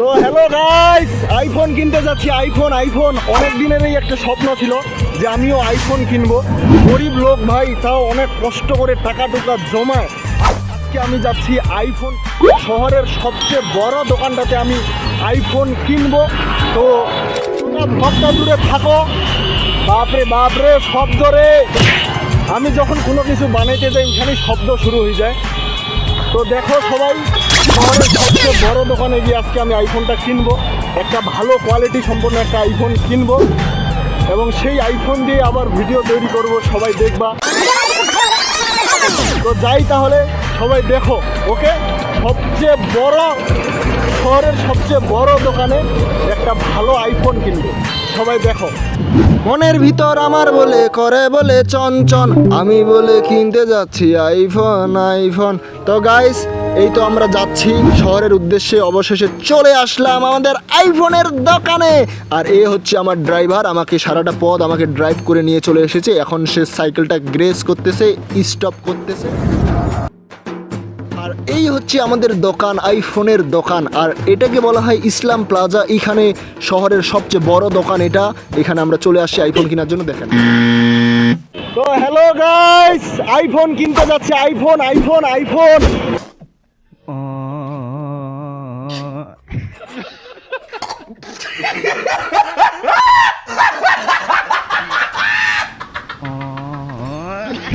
তো hello guys iPhone কিনতে যাচ্ছি আইফোন আইফোন অনেক দিনেরই একটা স্বপ্ন ছিল যে আমিও আইফোন কিনবো। গরিব লোক ভাই, তাও অনেক কষ্ট করে টাকা টুকা জমায়। আজকে আমি যাচ্ছি আইফোন শহরের সবচেয়ে বড় দোকানটাতে আমি আইফোন কিনবো। তো ভক্তা দূরে থাকো। বাপরে বাপরে, শব্দ রে। আমি যখন কোনো কিছু বানাইতে যাই এখানে শব্দ শুরু হয়ে যায়। তো দেখো সবাই শহরের সবচেয়ে বড় দোকানে গিয়ে আজকে আমি আইফোনটা কিনবো। একটা ভালো কোয়ালিটি সম্পন্ন একটা আইফোন কিনবো। এবং সেই আইফোন দিয়ে আবার ভিডিও তৈরি করব, সবাই দেখবা। তো যাই তাহলে, সবাই দেখো ওকে সবচেয়ে বড়, শহরের সবচেয়ে বড় দোকানে একটা ভালো আইফোন কিনবো। সবাই দেখো। মনের ভিতর আমার বলে, করে বলে চঞ্চন আমি বলে কিনতে যাচ্ছি আইফোন আইফোন তো গাইস এই তো আমরা যাচ্ছি শহরের উদ্দেশ্যে, অবশেষে চলে আসলাম আমাদের আইফোনের দোকানে। আর এ হচ্ছে আমার ড্রাইভার, আমাকে সারাটা পথ আমাকে ড্রাইভ করে নিয়ে চলে এসেছে। এখন সে সাইকেলটা গ্রেস করতেছে স্টপ করতেছে। আর এই হচ্ছে আমাদের দোকান আইফোনের দোকান। আর এটাকে বলা হয় ইসলাম প্লাজা। এখানে শহরের সবচেয়ে বড় দোকান এটা। এখানে আমরা চলে আসছি আইফোন কেনার জন্য, দেখেন। তো হ্যালো গাইস আইফোন কিনতে যাচ্ছে আইফোন আইফোন আইফোন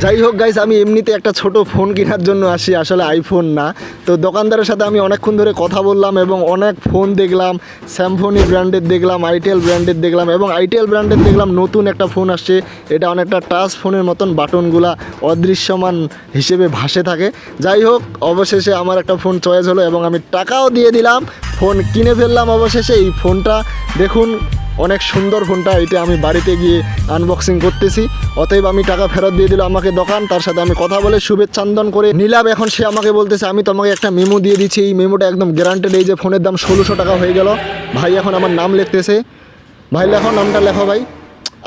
যাই হোক গাইস আমি এমনিতে একটা ছোট ফোন কেনার জন্য আসি, আসলে আইফোন না। তো দোকানদারের সাথে আমি অনেকক্ষণ ধরে কথা বললাম এবং অনেক ফোন দেখলাম স্যামফোনি ব্র্যান্ডের দেখলাম আইটেল ব্র্যান্ডের দেখলাম এবং আইটেল ব্র্যান্ডের দেখলাম নতুন একটা ফোন আসছে। এটা অনেকটা টাচ ফোনের মতন, বাটনগুলা অদৃশ্যমান হিসেবে ভাসে থাকে। যাই হোক, অবশেষে আমার একটা ফোন চয়েস হলো এবং আমি টাকাও দিয়ে দিলাম ফোন কিনে ফেললাম অবশেষে এই ফোনটা দেখুন অনেক সুন্দর ফোনটা, এটা আমি বাড়িতে গিয়ে আনবক্সিং করতেছি। অতএব আমি টাকা ফেরত দিয়ে দিল আমাকে দোকান, তার সাথে আমি কথা বলে শুভেচ্ছান্দন করে নিলাম। এখন সে আমাকে বলতেছে, আমি তোমাকে একটা মেমো দিয়ে দিচ্ছি। এই মেমোটা একদম গ্যারান্টেড এই যে ফোনের দাম ষোলোশো টাকা হয়ে গেল। ভাই এখন আমার নাম লিখতেছে। ভাই লেখো, নামটা লেখো ভাই।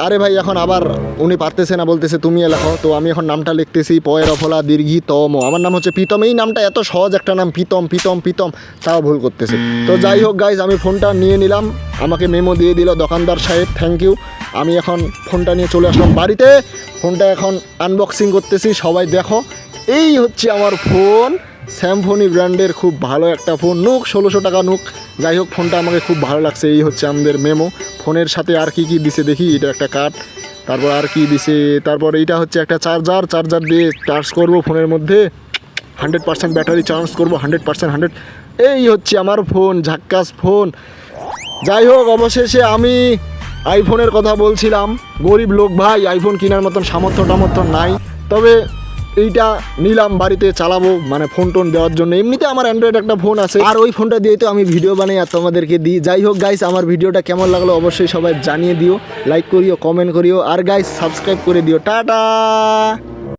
আরে ভাই, এখন আবার উনি পারতেছে না, বলতেছে তুমি লেখো। তো আমি এখন নামটা লিখতেছি, পয়ের অফলা দীর্ঘি তম। আমার নাম হচ্ছে প্রীতম। এই নামটা এত সহজ একটা নাম, প্রীতম প্রীতম প্রীতম, তাও ভুল করতেছে। তো যাই হোক গাইজ আমি ফোনটা নিয়ে নিলাম। আমাকে মেমো দিয়ে দিল দোকানদার সাহেব থ্যাংক ইউ আমি এখন ফোনটা নিয়ে চলে আসলাম বাড়িতে। ফোনটা এখন আনবক্সিং করতেছি, সবাই দেখো। এই হচ্ছে আমার ফোন। স্যামফোনি ব্র্যান্ডের খুব ভালো একটা ফোন। নুক ষোলোশো টাকা নুক। যাই হোক, ফোনটা আমাকে খুব ভালো লাগছে। এই হচ্ছে আমাদের মেমো। ফোনের সাথে আর কি কি দিছে দেখি, এটা একটা কাঠ তারপর আর কি দিছে, তারপর এইটা হচ্ছে একটা চার্জার। চার্জার দিয়ে চার্জ করব ফোনের মধ্যে। হান্ড্রেড পার্সেন্ট ব্যাটারি চার্জ করব, হান্ড্রেড পার্সেন্ট, হান্ড্রেড। এই হচ্ছে আমার ফোন, ঝাক্কাস ফোন। যাই হোক, অবশেষে আমি আইফোনের কথা বলছিলাম। গরিব লোক ভাই আইফোন কেনার মতন সামর্থ্য টামর্থ্য নাই। তবে এইটা নিলাম, বাড়িতে চালাবো মানে ফোন টোন দেওয়ার জন্য। এমনিতে আমার অ্যান্ড্রয়েড একটা ফোন আছে, আর ওই ফোনটা দিয়ে তো আমি ভিডিও বানাই আর তোমাদেরকে দিই। যাই হোক গাইস আমার ভিডিওটা কেমন লাগল অবশ্যই সবাই জানিয়ে দিও লাইক করিও কমেন্ট করিও, আর গাইস সাবস্ক্রাইব করে দিও। টাটা!